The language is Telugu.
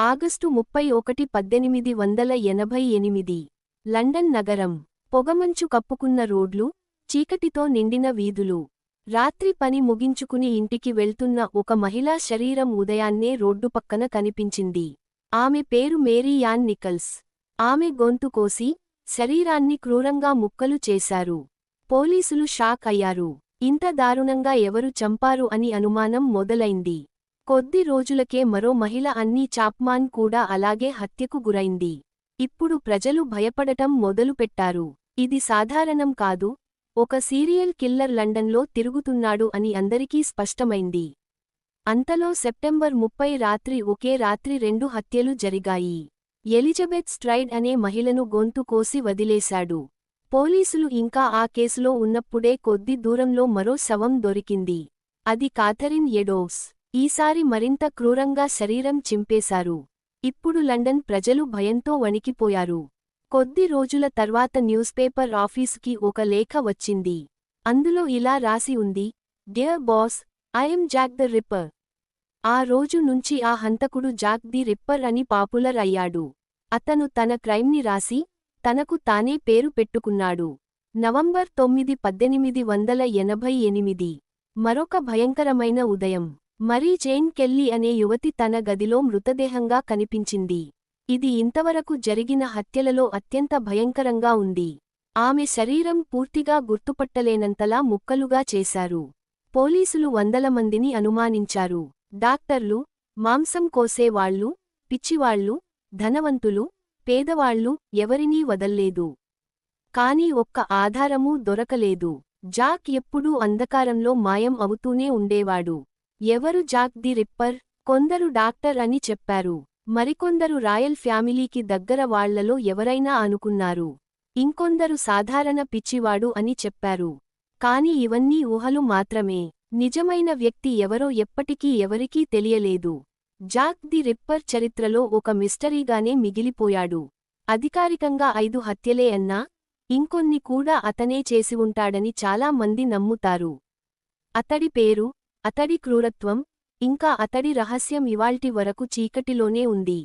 ఆగస్టు ముప్పై ఒకటి పద్దెనిమిది వందల ఎనభై ఎనిమిది. లండన్ నగరం. పొగమంచు కప్పుకున్న రోడ్లు చీకటితో నిండిన వీధులు. రాత్రి పని ముగించుకుని ఇంటికి వెళ్తున్న ఒక మహిళా శరీరం ఉదయాన్నే రోడ్డు పక్కన కనిపించింది. ఆమె పేరు మేరీ యాన్ నికల్స్. ఆమె గొంతు కోసి శరీరాన్ని క్రూరంగా ముక్కలు చేశారు. పోలీసులు షాక్ అయ్యారు. ఇంత దారుణంగా ఎవరు చంపారు అని అనుమానం మొదలైంది. కొద్ది రోజులకే మరో మహిళ అన్నీ చాప్మాన్ కూడా అలాగే హత్యకు గురైంది. ఇప్పుడు ప్రజలు భయపడటం మొదలుపెట్టారు ఇది సాధారణం కాదు. ఒక సీరియల్ కిల్లర్ లండన్లో తిరుగుతున్నాడు అని అందరికీ స్పష్టమైంది. అంతలో సెప్టెంబర్ ముప్పై రాత్రి ఒకే రాత్రి రెండు హత్యలు జరిగాయి. ఎలిజబెత్ స్ట్రైడ్ అనే మహిళను గొంతు కోసి వదిలేశాడు. పోలీసులు ఇంకా ఆ కేసులో ఉన్నప్పుడే కొద్ది దూరంలో మరో శవం దొరికింది. అది కాథరిన్ ఎడోవ్స్ ఈసారి మరింత క్రూరంగా శరీరం చింపేశారు. ఇప్పుడు లండన్ ప్రజలు భయంతో వణికిపోయారు. కొద్ది రోజుల తర్వాత న్యూస్ పేపర్ ఆఫీసుకి ఒక లేఖ వచ్చింది. అందులో ఇలా రాసి ఉంది dear boss I'm Jack the ripper ఆ రోజు నుంచి ఆ హంతకుడు జాక్ ది రిప్పర్ అని పాపులర్ అయ్యాడు. అతను తన క్రైమ్ని రాసి తనకు తానే పేరు పెట్టుకున్నాడు. నవంబర్ తొమ్మిది పద్దెనిమిది వందల ఎనభై ఎనిమిది. మరొక భయంకరమైన ఉదయం. మరీ జైన్ కెల్లీ అనే యువతి తన గదిలో మృతదేహంగా కనిపించింది. ఇది ఇంతవరకు జరిగిన హత్యలలో అత్యంత భయంకరంగా ఉంది. ఆమె శరీరం పూర్తిగా గుర్తుపట్టలేనంతలా ముక్కలుగా చేశారు. పోలీసులు వందల మందిని అనుమానించారు. డాక్టర్లు మాంసం కోసేవాళ్ళు పిచ్చివాళ్ళు ధనవంతులు పేదవాళ్ళు ఎవరినీ వదల్లేదు. కాని ఒక్క ఆధారమూ దొరకలేదు. జాక్ ఎప్పుడూ అంధకారంలో మాయం అవుతూనే ఉండేవాడు. ఎవరు జాక్ ది రిప్పర్? కొందరు డాక్టర్ అని చెప్పారు. మరికొందరు రాయల్ ఫ్యామిలీకి దగ్గర వాళ్ళలో ఎవరైనా అనుకున్నారు. ఇంకొందరు సాధారణ పిచ్చివాడు అని చెప్పారు. కాని ఇవన్నీ ఊహలు మాత్రమే. నిజమైన వ్యక్తి ఎవరో ఎప్పటికీ ఎవరికీ తెలియలేదు. జాక్ ది రిప్పర్ చరిత్రలో ఒక మిస్టరీగానే మిగిలిపోయాడు. అధికారికంగా ఐదు హత్యలే అన్నా ఇంకొన్ని కూడా అతనే చేసి ఉంటాడని చాలా మంది నమ్ముతారు. అతడి పేరు అతడి క్రూరత్వం ఇంకా అతడి రహస్యం ఇవాల్టి వరకు చీకటిలోనే ఉంది.